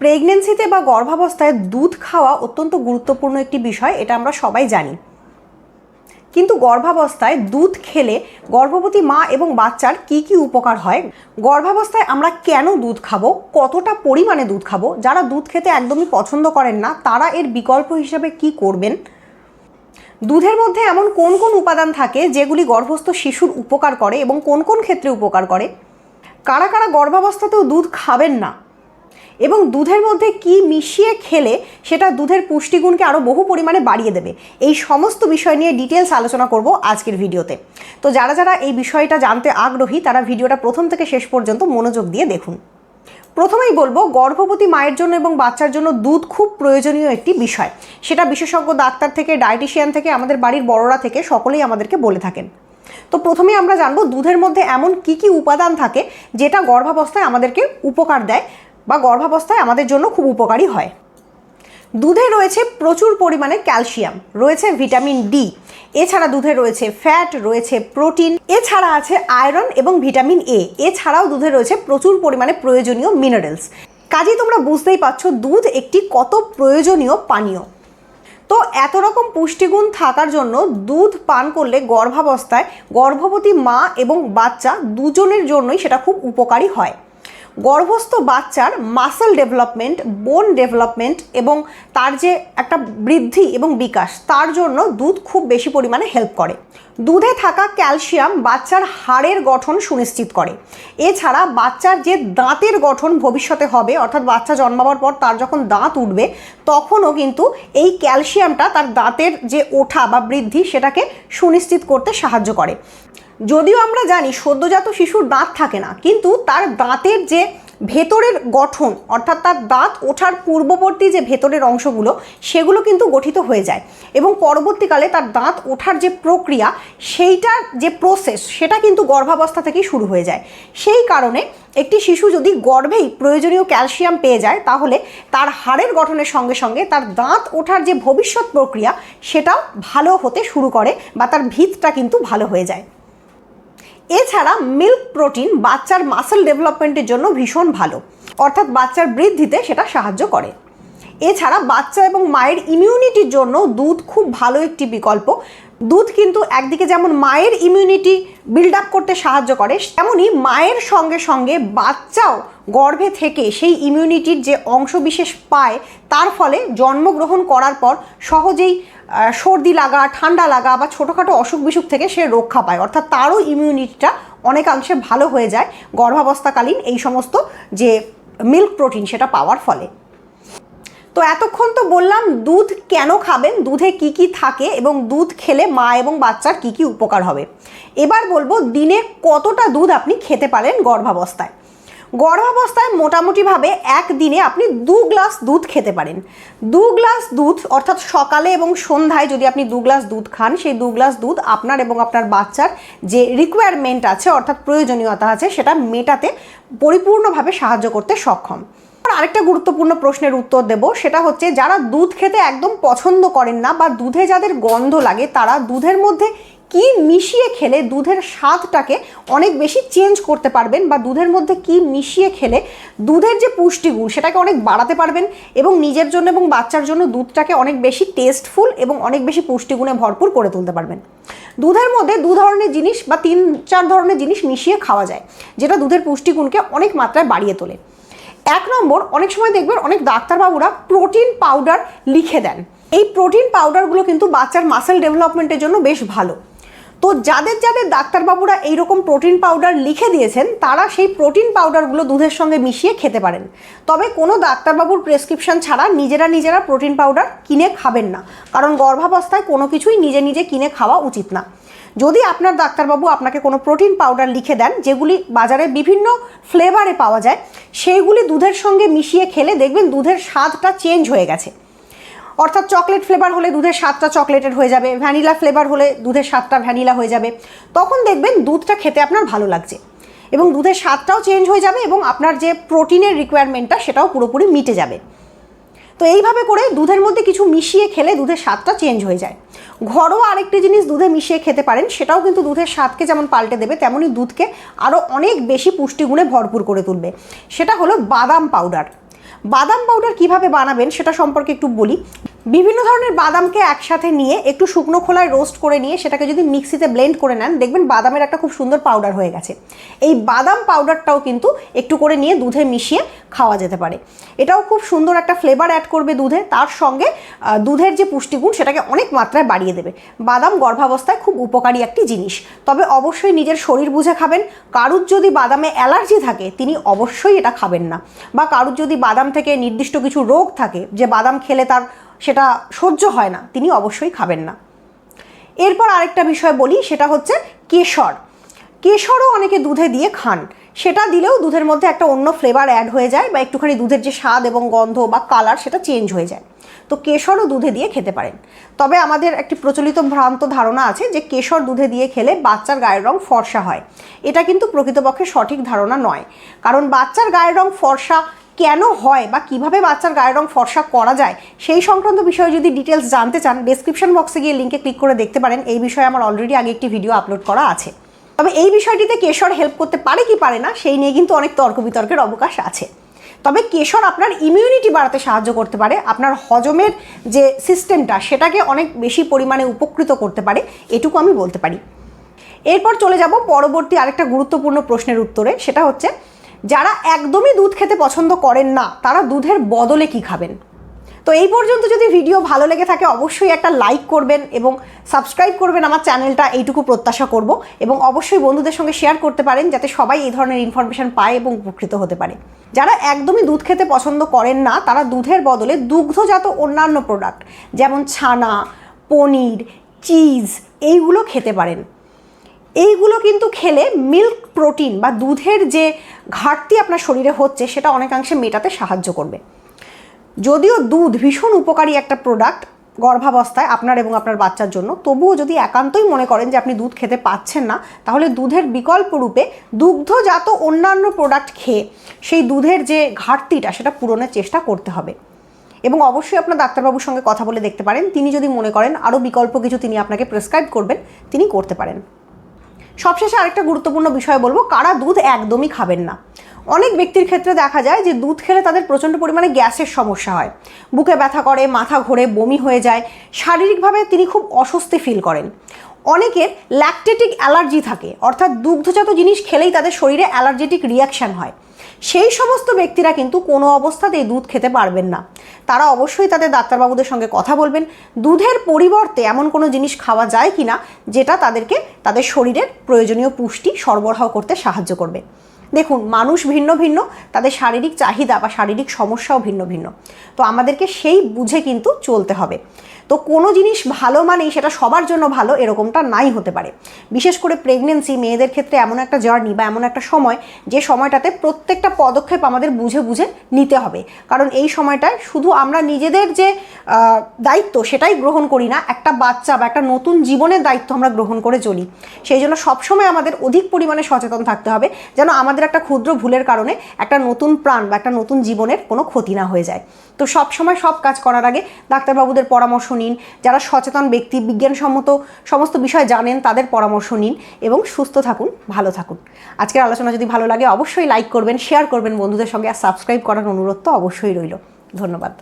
প্রেগনেন্সিতে বা গর্ভাবস্থায় দুধ খাওয়া অত্যন্ত গুরুত্বপূর্ণ একটি বিষয়, এটা আমরা সবাই জানি। কিন্তু গর্ভাবস্থায় দুধ খেলে গর্ভবতী মা এবং বাচ্চার কি কি উপকার হয়? গর্ভাবস্থায় আমরা কেন দুধ খাব? কতটা পরিমাণে দুধ খাব? যারা দুধ খেতে একদমই পছন্দ করেন না, তারা এর বিকল্প হিসাবে কি করবেন? দুধের মধ্যে এমন কোন কোন উপাদান থাকে যেগুলি গর্ভস্থ শিশুর উপকার করে এবং কোন কোন ক্ষেত্রে উপকার করে? কারা কারা গর্ভাবস্থাতেও দুধ খাবেন না? এবং দুধের মধ্যে কি মিশিয়ে খেলে সেটা দুধের পুষ্টিগুণকে আরও বহু পরিমাণে বাড়িয়ে দেবে। এই সমস্ত বিষয় নিয়ে ডিটেলস আলোচনা করব আজকের ভিডিওতে। তো যারা যারা এই বিষয়টা জানতে আগ্রহী, তারা ভিডিওটা প্রথম থেকে শেষ পর্যন্ত মনোযোগ দিয়ে দেখুন। প্রথমেই বলব, গর্ভবতী মায়ের জন্য এবং বাচ্চার জন্য দুধ খুব প্রয়োজনীয় একটি বিষয়। সেটা বিশেষজ্ঞ, ডাক্তার থেকে ডায়েটিশিয়ান থেকে, আমাদের বাড়ির বড়রা থেকে সকলেই আমাদেরকে বলে থাকেন। তো প্রথমেই আমরা জানব দুধের মধ্যে এমন কি কি উপাদান থাকে যেটা গর্ভাবস্থায় আমাদেরকে উপকার দেয়। বা গর্ভাবস্থায় আমাদের জন্য খুব উপকারী হয়। দুধে রয়েছে প্রচুর পরিমাণে ক্যালসিয়াম, রয়েছে ভিটামিন ডি, এছাড়া দুধে রয়েছে ফ্যাট, রয়েছে প্রোটিন, এছাড়া আছে আয়রন এবং ভিটামিন এ, এছাড়াও দুধে রয়েছে প্রচুর পরিমাণে প্রয়োজনীয় মিনারেলস কাজেই তোমরা বুঝতেই পারছ দুধ একটি কত প্রয়োজনীয় পানীয়। তো এত রকম পুষ্টিগুণ থাকার জন্য দুধ পান করলে গর্ভাবস্থায় গর্ভবতী মা এবং বাচ্চা দুজনের জন্যই সেটা খুব উপকারী হয়। গর্ভস্থ বাচ্চার মাসেল ডেভেলপমেন্ট বোন ডেভেলপমেন্ট এবং তার যে একটা বৃদ্ধি এবং বিকাশ, তার জন্য দুধ খুব বেশি পরিমাণে হেল্প করে। দুধে থাকা ক্যালসিয়াম বাচ্চার হাড়ের গঠন সুনিশ্চিত করে। এছাড়া বাচ্চার যে দাঁতের গঠন ভবিষ্যতে হবে, অর্থাৎ বাচ্চা জন্মাবার পর তার যখন দাঁত উঠবে, তখনও কিন্তু এই ক্যালসিয়ামটা তার দাঁতের যে ওঠা বা বৃদ্ধি সেটাকে সুনিশ্চিত করতে সাহায্য করে। যদিও আমরা জানি সদ্যজাত শিশুর দাঁত থাকে না, কিন্তু তার দাঁতের যে ভেতরের গঠন, অর্থাৎ তার দাঁত ওঠার পূর্ববর্তী যে ভেতরের অংশগুলো, সেগুলো কিন্তু গঠিত হয়ে যায় এবং পরবর্তীকালে তার দাঁত ওঠার যে প্রক্রিয়া, সেইটার যে প্রসেস সেটা কিন্তু গর্ভাবস্থা থেকেই শুরু হয়ে যায়। সেই কারণে একটি শিশু যদি গর্ভেই প্রয়োজনীয় ক্যালসিয়াম পেয়ে যায়, তাহলে তার হাড়ের গঠনের সঙ্গে সঙ্গে তার দাঁত ওঠার যে ভবিষ্যৎ প্রক্রিয়া, সেটাও ভালো হতে শুরু করে বা তার ভিতটা কিন্তু ভালো হয়ে যায়। এছাড়া মিল্ক প্রোটিন বাচ্চার মাসেল ডেভেলপমেন্টের জন্য ভীষণ ভালো। অর্থাৎ বাচ্চার বৃদ্ধিতে সেটা সাহায্য করে। এছাড়া বাচ্চা এবং মায়ের ইমিউনিটির জন্য দুধ খুব ভালো একটি বিকল্প। দুধ কিন্তু একদিকে যেমন মায়ের ইমিউনিটি বিল্ড আপ করতে সাহায্য করে তেমনই মায়ের সঙ্গে সঙ্গে বাচ্চাও গর্ভে থেকে সেই ইমিউনিটির যে অংশবিশেষ পায়, তার ফলে জন্মগ্রহণ করার পর সহজেই সর্দি লাগা, ঠান্ডা লাগা বা ছোটোখাটো অসুখ বিসুখ থেকে সে রক্ষা পায়। অর্থাৎ তারও ইমিউনিটিটা অনেকাংশে ভালো হয়ে যায় গর্ভাবস্থাকালীন এই সমস্ত যে মিল্ক প্রোটিন সেটা পাওয়ার ফলে। তো এতক্ষণ তো বললাম দুধ কেন খাবেন, দুধে কি কি থাকে এবং দুধ খেলে মা এবং বাচ্চার কি কি উপকার হবে। এবার বলব দিনে কতটা দুধ আপনি খেতে পারেন গর্ভাবস্থায়। গর্ভাবস্থায় মোটামুটিভাবে একদিনে আপনি দু গ্লাস দুধ খেতে পারেন। দু গ্লাস দুধ, অর্থাৎ সকালে এবং সন্ধ্যায় যদি আপনি দু গ্লাস দুধ খান, সেই দু গ্লাস দুধ আপনার এবং আপনার বাচ্চার যে রিকোয়ারমেন্ট আছে, অর্থাৎ প্রয়োজনীয়তা আছে, সেটা মেটাতে পরিপূর্ণভাবে সাহায্য করতে সক্ষম। আরেকটা গুরুত্বপূর্ণ প্রশ্নের উত্তর দেব, সেটা হচ্ছে যারা দুধ খেতে একদম পছন্দ করেন না বা দুধে যাদের গন্ধ লাগে, তারা দুধের মধ্যে কি মিশিয়ে খেলে দুধের স্বাদটাকে অনেক বেশি চেঞ্জ করতে পারবেন বা দুধের মধ্যে কি মিশিয়ে খেলে দুধের যে পুষ্টিগুণ সেটাকে অনেক বাড়াতে পারবেন এবং নিজের জন্য এবং বাচ্চার জন্য দুধটাকে অনেক বেশি টেস্টফুল এবং অনেক বেশি পুষ্টিগুণে ভরপুর করে তুলতে পারবেন। দুধের মধ্যে দু ধরনের জিনিস বা তিন, চার ধরনের জিনিস মিশিয়ে খাওয়া যায়, যেটা দুধের পুষ্টিগুণকে অনেক মাত্রায় বাড়িয়ে তোলে। এক নম্বর, অনেক সময় দেখবেন অনেক ডাক্তারবাবুরা প্রোটিন পাউডার লিখে দেন। এই প্রোটিন পাউডারগুলো কিন্তু বাচ্চার মাসেল ডেভেলপমেন্টের জন্য বেশ ভালো। তো যাদের যাদের ডাক্তারবাবুরা এইরকম প্রোটিন পাউডার লিখে দিয়েছেন, তারা সেই প্রোটিন পাউডারগুলো দুধের সঙ্গে মিশিয়ে খেতে পারেন। তবে কোনো ডাক্তারবাবুর প্রেসক্রিপশন ছাড়া নিজেরা নিজেরা প্রোটিন পাউডার কিনে খাবেন না। কারণ গর্ভাবস্থায় কোনো কিছুই নিজে নিজে কিনে খাওয়া উচিত না। যদি আপনার ডাক্তারবাবু আপনাকে কোনো প্রোটিন পাউডার লিখে দেন, যেগুলি বাজারে বিভিন্ন ফ্লেভারে পাওয়া যায়, সেইগুলি দুধের সঙ্গে মিশিয়ে খেলে দেখবেন দুধের স্বাদটা চেঞ্জ হয়ে গেছে। অর্থাৎ চকলেট ফ্লেভার হলে দুধের স্বাদটা চকলেটের হয়ে যাবে, ভ্যানিলা ফ্লেভার হলে দুধের স্বাদটা ভ্যানিলা হয়ে যাবে। তখন দেখবেন দুধটা খেতে আপনার ভালো লাগছে এবং দুধের স্বাদটাও চেঞ্জ হয়ে যাবে এবং আপনার যে প্রোটিনের রিকোয়ারমেন্টটা সেটাও পুরোপুরি মিটে যাবে। তো এইভাবে করে দুধের মধ্যে কিছু মিশিয়ে খেলে দুধের স্বাদটা চেঞ্জ হয়ে যায়। ঘরোয়া আরেকটি জিনিস দুধে মিশিয়ে খেতে পারেন, সেটাও কিন্তু দুধের স্বাদকে যেমন পাল্টে দেবে তেমনই দুধকে আরও অনেক বেশি পুষ্টিগুণে ভরপুর করে তুলবে। সেটা হলো বাদাম পাউডার বাদাম পাউডার কীভাবে বানাবেন সেটা সম্পর্কে একটু বলি। বিভিন্ন ধরনের বাদামকে একসাথে নিয়ে একটু শুকনো খোলায় রোস্ট করে নিয়ে সেটাকে যদি মিক্সিতে ব্লেন্ড করে নেন, দেখবেন বাদামের একটা খুব সুন্দর পাউডার হয়ে গেছে। এই বাদাম পাউডারটাও কিন্তু একটু করে নিয়ে দুধে মিশিয়ে খাওয়া যেতে পারে। এটাও খুব সুন্দর একটা ফ্লেভার অ্যাড করবে দুধে, তার সঙ্গে দুধের যে পুষ্টিগুণ সেটাকে অনেক মাত্রায় বাড়িয়ে দেবে। বাদাম গর্ভাবস্থায় খুব উপকারী একটি জিনিস। তবে অবশ্যই নিজের শরীর বুঝে খাবেন। কারুর যদি বাদামে অ্যালার্জি থাকে, তিনি অবশ্যই এটা খাবেন না। বা কারুর যদি বাদাম থেকে নির্দিষ্ট কিছু রোগ থাকে, যে বাদাম খেলে তার সেটা সহ্য হয় না, তিনি অবশ্যই খাবেন না। এরপর আরেকটা বিষয় বলি, সেটা হচ্ছে কেশর। কেশরও অনেকে দুধে দিয়ে খান। সেটা দিলেও দুধের মধ্যে একটা অন্য ফ্লেভার অ্যাড হয়ে যায় বা একটুখানি দুধের যে স্বাদ এবং গন্ধ বা কালার সেটা চেঞ্জ হয়ে যায়। তো কেশরও দুধে দিয়ে খেতে পারেন। তবে আমাদের একটি প্রচলিত ভ্রান্ত ধারণা আছে যে কেশর দুধে দিয়ে খেলে বাচ্চার গায়ের রং ফর্সা হয়। এটা কিন্তু প্রকৃতপক্ষে সঠিক ধারণা নয়। কারণ বাচ্চার গায়ের রং ফর্সা কেন হয় বা কীভাবে বাচ্চার গায়ের রং ফর্সা করা যায়, সেই সংক্রান্ত বিষয়ে যদি ডিটেলস জানতে চান ডেসক্রিপশন বক্সে গিয়ে লিঙ্কে ক্লিক করে দেখতে পারেন। এই বিষয়ে আমার অলরেডি আগে একটি ভিডিও আপলোড করা আছে। তবে এই বিষয়টিতে কেশর হেল্প করতে পারে কি পারে না, সেই নিয়ে কিন্তু অনেক তর্ক বিতর্কের অবকাশ আছে। তবে কেশর আপনার ইমিউনিটি বাড়াতে সাহায্য করতে পারে, আপনার হজমের যে সিস্টেমটা সেটাকে অনেক বেশি পরিমাণে উপকৃত করতে পারে, এটুকু আমি বলতে পারি। এরপর চলে যাব পরবর্তী আরেকটা গুরুত্বপূর্ণ প্রশ্নের উত্তরে, সেটা হচ্ছে, যারা একদমই দুধ খেতে পছন্দ করেন না, তারা দুধের বদলে কি খাবেন? তো এই পর্যন্ত যদি ভিডিও ভালো লেগে থাকে, অবশ্যই একটা লাইক করবেন এবং সাবস্ক্রাইব করবেন আমার চ্যানেলটা এইটুকু প্রত্যাশা করব এবং অবশ্যই বন্ধুদের সঙ্গে শেয়ার করতে পারেন, যাতে সবাই এই ধরনের ইনফরমেশন পায় এবং উপকৃত হতে পারে। যারা একদমই দুধ খেতে পছন্দ করেন না, তারা দুধের বদলে দুগ্ধজাত অন্যান্য প্রোডাক্ট যেমন ছানা, পনির চিজ এইগুলো খেতে পারেন। এইগুলো কিন্তু খেলে মিল্ক প্রোটিন বা দুধের যে ঘাটতি আপনার শরীরে হচ্ছে, সেটা অনেকাংশে মেটাতে সাহায্য করবে। যদিও দুধ ভীষণ উপকারী একটা প্রোডাক্ট গর্ভাবস্থায় আপনার এবং আপনার বাচ্চার জন্য, তবুও যদি একান্তই মনে করেন যে আপনি দুধ খেতে পাচ্ছেন না, তাহলে দুধের বিকল্প রূপে দুগ্ধজাত অন্যান্য প্রোডাক্ট খেয়ে সেই দুধের যে ঘাটতিটা সেটা পূরণের চেষ্টা করতে হবে। এবং অবশ্যই আপনার ডাক্তারবাবুর সঙ্গে কথা বলে দেখতে পারেন, তিনি যদি মনে করেন আরও বিকল্প কিছু তিনি আপনাকে প্রেসক্রাইব করবেন, তিনি করতে পারেন। সবশেষে আরেকটা গুরুত্বপূর্ণ বিষয় বলব, কারা দুধ একদমই খাবেন না। অনেক ব্যক্তির ক্ষেত্রে দেখা যায় যে দুধ খেলে তাদের প্রচণ্ড পরিমাণে গ্যাসের সমস্যা হয়। বুকে ব্যথা করে, মাথা ঘোরে, বমি হয়ে যায়। শারীরিকভাবে তিনি খুব অস্বস্তি ফিল করেন। অনেকের ল্যাকটেটিক অ্যালার্জি থাকে, অর্থাৎ দুগ্ধজাত জিনিস খেলেই তাদের শরীরে অ্যালার্জেটিক রিয়াকশান হয়। সেই সমস্ত ব্যক্তিরা কিন্তু কোনো অবস্থাতেই দুধ খেতে পারবেন না। তারা অবশ্যই তাদের ডাক্তারবাবুদের সঙ্গে কথা বলবেন, দুধের পরিবর্তে এমন কোনো জিনিস খাওয়া যায় কি না যেটা তাদেরকে তাদের শরীরের প্রয়োজনীয় পুষ্টি সরবরাহ করতে সাহায্য করবে। দেখুন, মানুষ ভিন্ন ভিন্ন, তাদের শারীরিক চাহিদা বা শারীরিক সমস্যাও ভিন্ন ভিন্ন। তো আমাদেরকে সেই বুঝে কিন্তু চলতে হবে। তো কোনো জিনিস ভালো মানেই সেটা সবার জন্য ভালো এরকমটা নাই হতে পারে। বিশেষ করে প্রেগনেন্সি মেয়েদের ক্ষেত্রে এমন একটা জার্নি বা এমন একটা সময়, যে সময়টাতে প্রত্যেকটা পদক্ষেপ আমাদের বুঝে বুঝে নিতে হবে। কারণ এই সময়টায় শুধু আমরা নিজেদের যে দায়িত্ব সেটাই গ্রহণ করি না, একটা বাচ্চা বা একটা নতুন জীবনের দায়িত্ব আমরা গ্রহণ করে চলি। সেই জন্য সবসময় আমাদের অধিক পরিমাণে সচেতন থাকতে হবে, যেন আমাদের একটা ক্ষুদ্র ভুলের কারণে একটা নতুন প্রাণ বা একটা নতুন জীবনের কোনো ক্ষতি না হয়ে যায়। তো সব সময় সব কাজ করার আগে ডাক্তারবাবুদের পরামর্শ নিন, যারা সচেতন ব্যক্তি, বিজ্ঞানসম্মত সমস্ত বিষয় জানেন তাদের পরামর্শ নিন এবং সুস্থ থাকুন, ভালো থাকুন। আজকের আলোচনা যদি ভালো লাগে, অবশ্যই লাইক করবেন শেয়ার করবেন বন্ধুদের সঙ্গে আর সাবস্ক্রাইব করার অনুরোধ তো অবশ্যই রইল। ধন্যবাদ।